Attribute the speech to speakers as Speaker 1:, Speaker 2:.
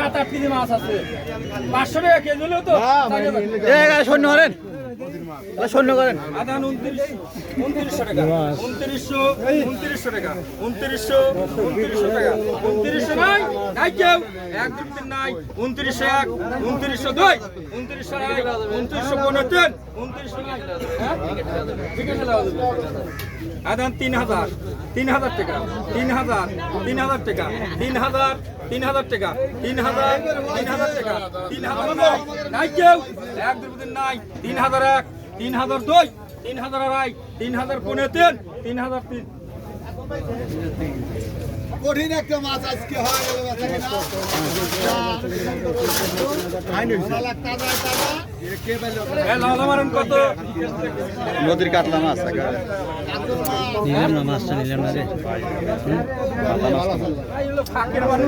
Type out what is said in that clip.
Speaker 1: সাত আট কেজি মাছ আছে। পাঁচশো টাকা কেজি হলেও তো
Speaker 2: সৈন্য করেন। সৈন্য করেন।
Speaker 1: আদান উনত্রিশ উনত্রিশশো টাকা। উনত্রিশশো উনত্রিশশো টাকা। উনত্রিশশো উনত্রিশশো টাকা। উনত্রিশশো নাই নাই কেউ। এক দুই তিন নাই। উনত্রিশশো এক উনত্রিশশো দুই। উনত্রিশশো এক উনত্রিশশো পনেরো তিন উনত্রিশশো নাই। হ্যাঁ? আদান তিন হাজার তিন হাজার টাকা তিন হাজার তিন হাজার টাকা তিন হাজার। তিন হাজার টাকা তিন হাজার তিন হাজার টাকা তিন হাজার নাই নাই কেউ এক দুই তিন নাই তিন হাজার এক তিন হাজার দুই তিন হাজার আড়াই তিন হাজার পনেরো তিন তিন হাজার তিন
Speaker 3: কঠিন একটা মাছ আজকে হয়ে গেল
Speaker 2: নদীর কাতলা মাছ
Speaker 4: নিলাম না মাছটা নিলাম না রে।
Speaker 1: হলো ফাঁকের বাড়ি